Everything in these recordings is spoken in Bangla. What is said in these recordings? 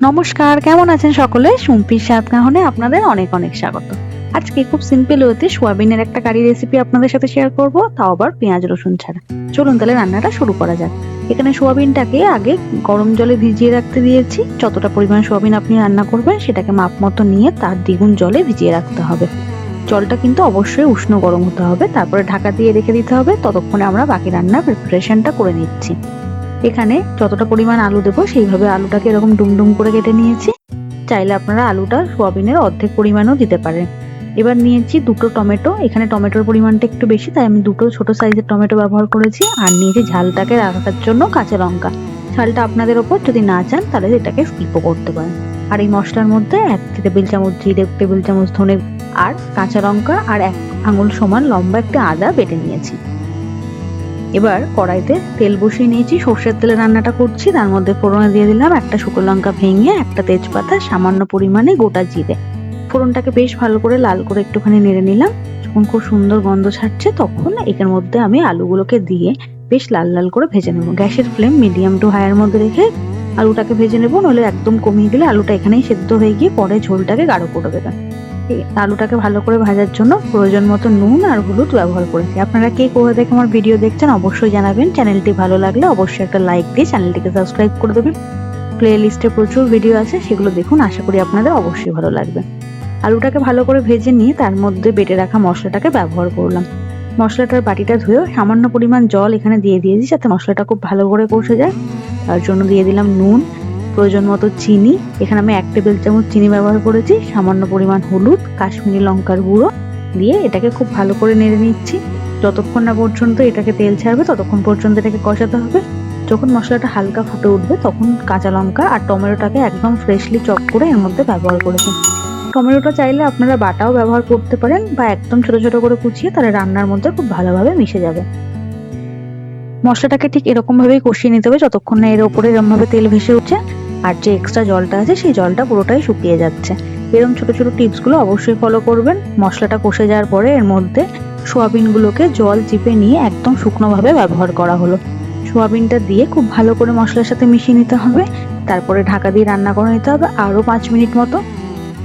নমস্কার, কেমন আছেন সকলে? সুম্পির স্বাদ কাহনে আপনাদের অনেক অনেক স্বাগত। আজকে খুব সিম্পল হতে সোয়াবিনের একটা কারি রেসিপি আপনাদের সাথে শেয়ার করব, তাও আবার পেঁয়াজ, রসুন ছাড়া। চলুন তাহলে রান্নাটা শুরু করা যাক। এখানে সোয়াবিনটাকে আগে গরম জলে ভিজিয়ে রাখতে দিয়েছি। যতটা পরিমাণ সোয়াবিন আপনি রান্না করবেন, সেটাকে মাপ মতো নিয়ে তার দ্বিগুণ জলে ভিজিয়ে রাখতে হবে। জলটা কিন্তু অবশ্যই উষ্ণ গরম হতে হবে, তারপরে ঢাকা দিয়ে রেখে দিতে হবে। ততক্ষণে আমরা বাকি রান্নার প্রিপারেশনটা করে নিচ্ছি। এখানে যতটা পরিমাণ আলু দেবো সেইভাবে আলুটাকে এরকম ডুমডুম করে কেটে নিয়েছি। চাইলে আপনারা আলুটা সোয়াবিনের অর্ধেক পরিমাণও দিতে পারেন। এবার নিয়েছি দুটো টমেটো। এখানে টমেটোর পরিমাণটা একটু বেশি, তাই আমি দুটো ছোট সাইজের টমেটো ব্যবহার করেছি আর নিয়েছি ঝালটাকে রাখার জন্য কাঁচা লঙ্কা। ঝালটা আপনাদের ওপর যদি না চান, তাহলে এটাকে স্কিপও করতে পারেন। আর এই মশলার মধ্যে এক টেবিল চামচ জিরে, টেবিল চামচ ধনে আর কাঁচা লঙ্কা আর এক আঙুল সমান লম্বা একটা আদা বেটে নিয়েছি। এবার কড়াইতে তেল বসিয়ে নিয়েছি। সর্ষের তেলে রান্নাটা করছি, তার মধ্যে ফোড়নে দিয়ে দিলাম একটা শুকনো লঙ্কা ভেঙে একটা তেজপাতা, সামান্য পরিমাণে গোটা জিরে। ফোড়নটাকে বেশ ভালো করে লাল করে একটুখানি নেড়ে নিলাম। যখন খুব সুন্দর গন্ধ ছাড়ছে, তখন এর মধ্যে আমি আলুগুলোকে দিয়ে বেশ লাল লাল করে ভেজে নেব। গ্যাসের ফ্লেম মিডিয়াম টু হাইয়ের মধ্যে রেখে আলুটাকে ভেজে নেব, নইলে একদম কমিয়ে দিলে আলুটা এখানেই সেদ্ধ হয়ে গিয়ে পরে ঝোলটাকে গাঢ় করে দেবেন। আলুটাকে ভালো করে ভাজার জন্য প্রয়োজন মতো নুন আর হলুদ ব্যবহার করেছি। আপনারা কে কোথা থেকে আমার ভিডিও দেখছেন অবশ্যই জানাবেন। চ্যানেলটি ভালো লাগলে অবশ্যই একটা লাইক দিয়ে চ্যানেলটিকে সাবস্ক্রাইব করে দেবেন। প্লে লিস্টে প্রচুর ভিডিও আছে, সেগুলো দেখুন, আশা করি আপনাদের অবশ্যই ভালো লাগবে। আলুটাকে ভালো করে ভেজে নিয়ে তার মধ্যে বেটে রাখা মশলাটাকে ব্যবহার করলাম। মশলাটার বাটিটা ধুয়েও সামান্য পরিমাণ জল এখানে দিয়ে দিয়েছি যাতে মশলাটা খুব ভালো করে কষে যায়। তার জন্য দিয়ে দিলাম নুন। প্রয়োজন মতো চিনি। এখানে আমি এক টেবিল চামচ চিনি ব্যবহার করেছি। সামান্য পরিমাণ হলুদ, কাশ্মীরি লঙ্কার গুঁড়ো দিয়ে এটাকে খুব ভালো করে নেড়ে নিচ্ছি। যতক্ষণ না পর্যন্ত এটাকে তেল ছাড়বে, ততক্ষণ পর্যন্ত এটাকে কষাতে হবে। যখন মশলাটা হালকা ফুটে উঠবে, তখন কাঁচা লঙ্কা আর টমেটোটাকে একদম ফ্রেশলি চপ করে এর মধ্যে ব্যবহার করেছি। টমেটোটা চাইলে আপনারা বাটাও ব্যবহার করতে পারেন বা একদম ছোট ছোট করে কুচিয়ে তাহলে রান্নার মধ্যে খুব ভালোভাবে মিশে যাবে। মশলাটাকে ঠিক এরকমভাবেই কষিয়ে নিতে হবে, যতক্ষণ না এর ওপরে এরকম ভাবে তেল ভেসে উঠছে। আর যে এক্সট্রা জলটা আছে সেই জলটা পুরোটাই শুকিয়ে যাচ্ছে। এরকম ছোট ছোট টিপসগুলো অবশ্যই ফলো করবেন। মশলাটা কষে যাওয়ার পরে এর মধ্যে সোয়াবিনগুলোকে জল চিপে নিয়ে একদম শুকনোভাবে ব্যবহার করা হলো। সোয়াবিনটা দিয়ে খুব ভালো করে মশলার সাথে মিশিয়ে নিতে হবে। তারপরে ঢাকা দিয়ে রান্না করে নিতে হবে আরও পাঁচ মিনিট মতো।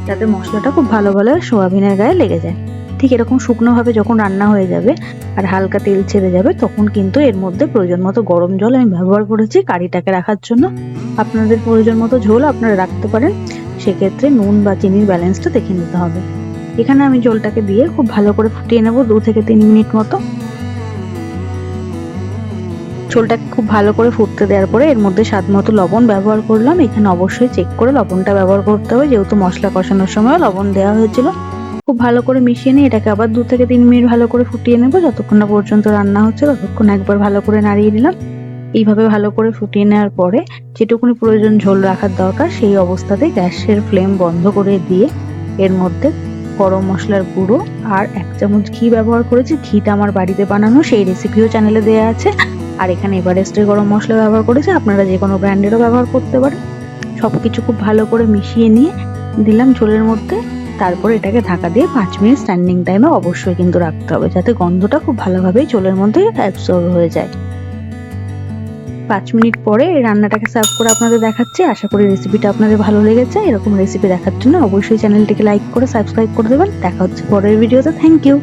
যাতে মশলাটা খুব ভালো ভালো সোয়াবিনের গায়ে লেগে যায়। ঠিক এরকম শুকনোভাবে যখন রান্না হয়ে যাবে আর হালকা তেল ছেড়ে যাবে, তখন কিন্তু এর মধ্যে প্রয়োজন মতো গরম জল আমি ব্যবহার করেছি কারিটাকে রাখার জন্য। আপনাদের প্রয়োজন মতো ঝোল আপনারা রাখতে পারেন। সেক্ষেত্রে নুন বা চিনির ব্যালেন্সটা দেখে নিতে হবে। এখানে আমি জলটাকে দিয়ে খুব ভালো করে ফুটিয়ে নেব দু থেকে তিন মিনিট মতো। ঝোলটাকে খুব ভালো করে ফুটতে দেওয়ার পরে এর মধ্যে স্বাদ মতো লবণ ব্যবহার করলাম। এখানে অবশ্যই চেক করে লবণটা ব্যবহার করতে হবে। যেহেতু মশলা কষানোর সময় লবণ দেওয়া হয়েছিল। খুব ভালো করে মিশিয়ে নিয়ে এটাকে আবার দু থেকে তিন মিনিট ভালো করে ফুটিয়ে নেব। যতক্ষণ না পর্যন্ত রান্না হচ্ছে, ততক্ষণ একবার ভালো করে নাড়িয়ে নিলাম। এইভাবে ভালো করে ফুটিয়ে নেওয়ার পরে যেটুকুনি প্রয়োজন ঝোল রাখার দরকার, সেই অবস্থাতে গ্যাসের ফ্লেম বন্ধ করে দিয়ে এর মধ্যে গরম মশলার গুঁড়ো আর এক চামচ ঘি ব্যবহার করেছি। ঘিটা আমার বাড়িতে বানানো, সেই রেসিপিও চ্যানেলে দেওয়া আছে। আর এখানে এভারেস্টের গরম মশলা ব্যবহার করেছি। আপনারা যে কোনো ব্র্যান্ডেরও ব্যবহার করতে পারেন। সব কিছু খুব ভালো করে মিশিয়ে নিয়ে দিলাম ঝোলের মধ্যে। তারপর এটাকে ঢাকা দিয়ে পাঁচ মিনিট স্ট্যান্ডিং টাইমে অবশ্যই কিন্তু রাখতে হবে, যাতে গন্ধটা খুব ভালোভাবেই চোলের মধ্যে অ্যাবসর্ব হয়ে যায়। পাঁচ মিনিট পরে এই রান্নাটাকে সার্ভ করে আপনাদের দেখাচ্ছি। আশা করি রেসিপিটা আপনাদের ভালো লেগেছে। এরকম রেসিপি দেখার জন্য অবশ্যই চ্যানেলটিকে লাইক করে সাবস্ক্রাইব করে দেবেন। দেখা হচ্ছে পরের ভিডিওতে থ্যাংক ইউ